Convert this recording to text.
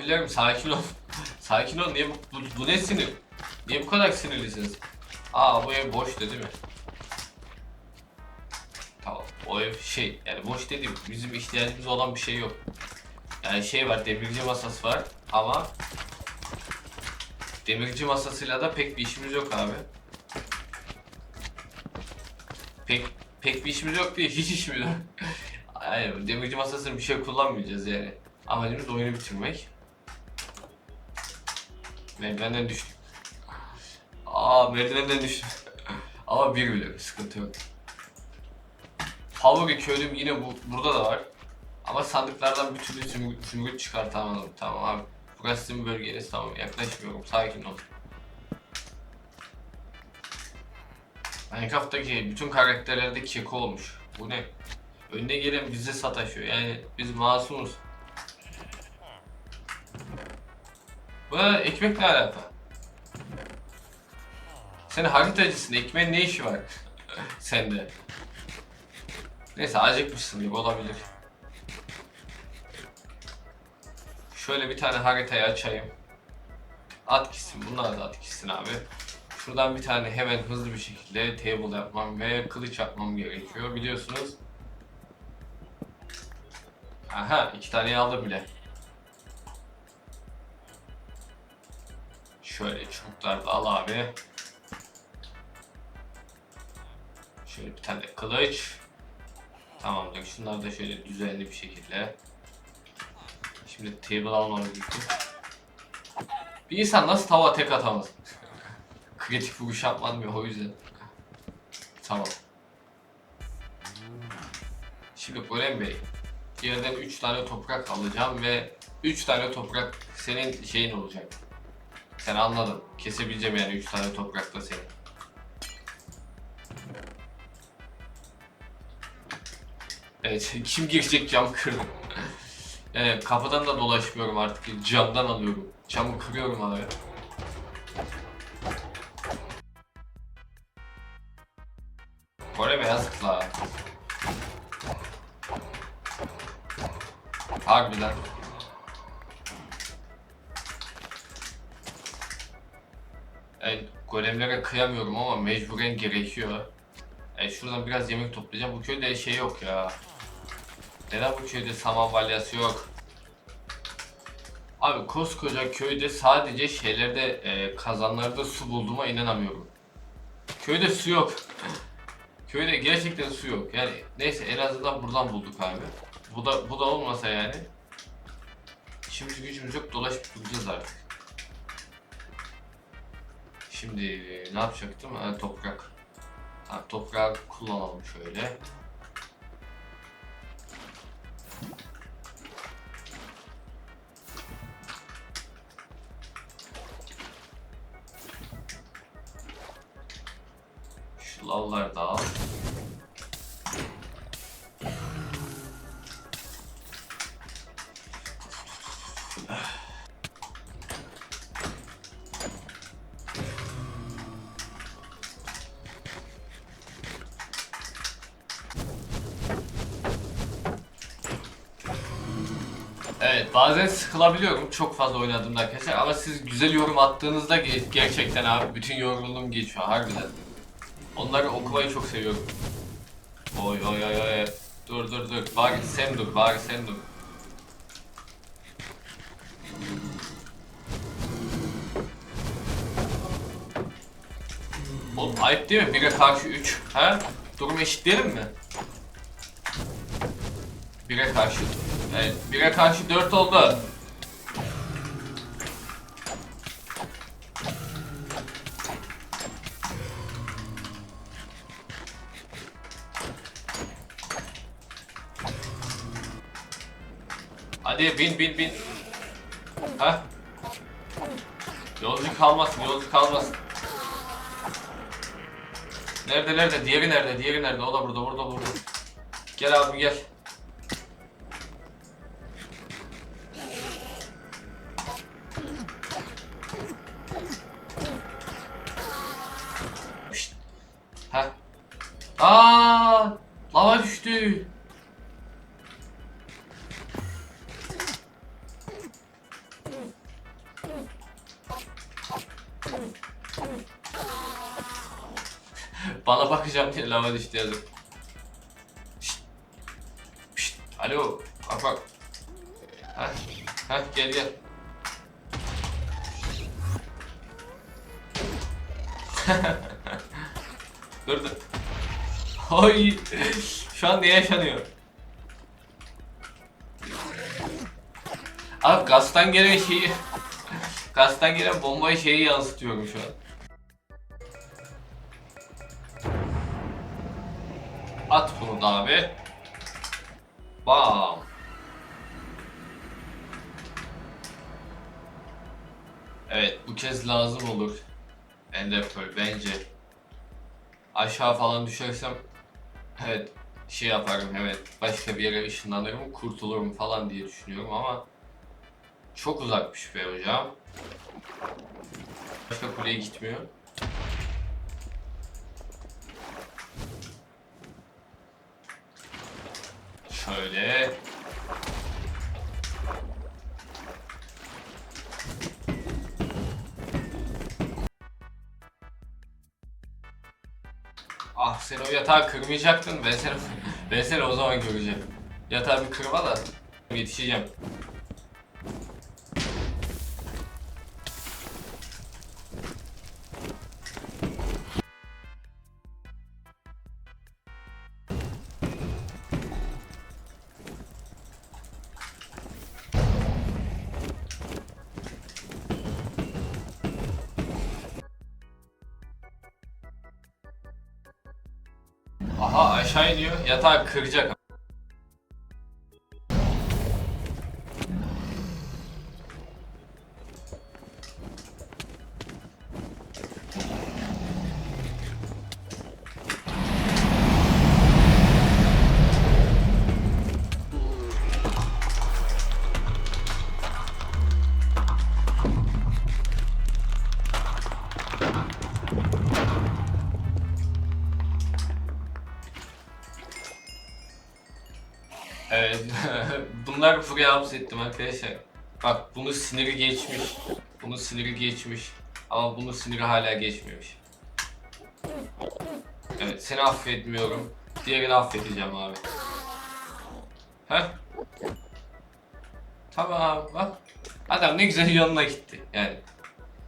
Abilerim sakin ol. sakin ol. Niye bu, bu, bu ne sinir? Niye bu kadar sinirlisiniz? Aa bu ev boş değil mi? Tamam. O ev şey yani boş dediğim bizim ihtiyacımız olan bir şey yok. Yani şey var demirci masası var ama demirci masasıyla da pek bir işimiz yok abi. Pek pek bir işimiz yok değil hiç işimiz yok. Yani demirci masasını bir şey kullanmayacağız yani. Amacımız oyunu bitirmek. Merdivenden düştüm. Aa merdivenden düştüm. Ama bir bile sıkıntı yok. Favori köylüm yine bu, burada da var. Ama sandıklardan bir türlü zümrüt, zümrüt çıkartamadım. Tamam abi. Burası sizin bölgeniz tamam yaklaşmıyorum sakin ol. Minecraft'taki bütün karakterlerde keko olmuş. Bu ne? Önüne gelen bize sataşıyor. Yani biz masumuz. Bu ekmek ne alaka? Sen haritacısın. Ekmeğin ne işi var? Sende. Neyse acıkmışsın gibi olabilir. Şöyle bir tane haritayı açayım. At gitsin. Bunlar da at gitsin abi. Şuradan bir tane hemen hızlı bir şekilde table yapmam ve kılıç yapmam gerekiyor. Biliyorsunuz. Aha iki tane aldım bile. Şöyle çubuklar da al abi. Şöyle bir tane kılıç. Tamamdır. Şunları da şöyle düzenli bir şekilde. Şimdi table almamız gerekiyor. Bir insan nasıl tava tek atamaz? Kritik vuruş yapmadım ya o yüzden. Tamam. Şimdi Golem Bey. Yerden 3 tane toprak alacağım ve 3 tane toprak senin şeyin olacak. Sen anladın. Kesebileceğim yani 3 tane toprakla seni. Evet, kim girecek cam kırdım. Yani kapıdan da dolaşmıyorum artık. Camdan alıyorum. Camı kırıyorum abi. Kore yazık la. Harbiden. Golemlere kıyamıyorum ama mecburen gerekiyor. Yani şuradan biraz yemek toplayacağım. Bu köyde şey yok ya. Neden bu köyde saman balyası yok? Abi koskoca köyde sadece şeylerde e, kazanlarda su bulduğuma inanamıyorum. Köyde su yok. Köyde gerçekten su yok. Yani neyse en azından buradan bulduk abi. Bu da bu da olmasa yani işimiz gücümüz yok dolaşıp duracağız artık. Şimdi ne yapacaktım? Ha, toprak. Ha, toprağı kullanalım şöyle. Şu lavları da al. Evet bazen sıkılabiliyorum çok fazla oynadığımda arkadaşlar ama siz güzel yorum attığınızda ge- gerçekten abi bütün yorgunluğum geçiyor harbiden. Onları okumayı çok seviyorum. Oy oy oy oy. Dur dur dur. Bari sen dur, bari sen dur. Oğlum ayıp değil mi? 1'e karşı 3. Ha? Durumu eşitleyelim mi? 1'e karşı. Evet, 1'e karşı 4 oldu. Hadi bin bin bin. Ha? Yolcu kalmasın, yolcu kalmasın. Nerede nerede? Diğeri nerede? Diğeri nerede? O da burada, burada, burada. Gel abi gel. Aa, lava düştü. Bana bakacağım diye lava düştü yazık. Şşt. Şşt. Alo. Bak bak. Hah. Hah gel gel. dur dur. Oy. Şu an ne yaşanıyor? Abi gazdan gelen şeyi gazdan gelen bombayı şeyi yansıtıyorum şu an. At bunu da abi. Bam. Evet bu kez lazım olur. Ender Pearl bence. Aşağı falan düşersem evet şey yaparım evet başka bir yere ışınlanırım kurtulurum falan diye düşünüyorum ama çok uzakmış be hocam. Başka kuleye gitmiyor. Şöyle. Ah sen o yatağı kırmayacaktın. Ben seni, ben seni o zaman göreceğim. Yatağı bir kırma da yetişeceğim. Aha aşağı iniyor. Yatağı kıracak. Bunlar buraya hapsettim arkadaşlar. Bak bunu siniri geçmiş. Bunu siniri geçmiş. Ama bunu siniri hala geçmemiş. Evet seni affetmiyorum. Diğerini affedeceğim abi. Heh. Tamam bak. Adam ne güzel yanına gitti. Yani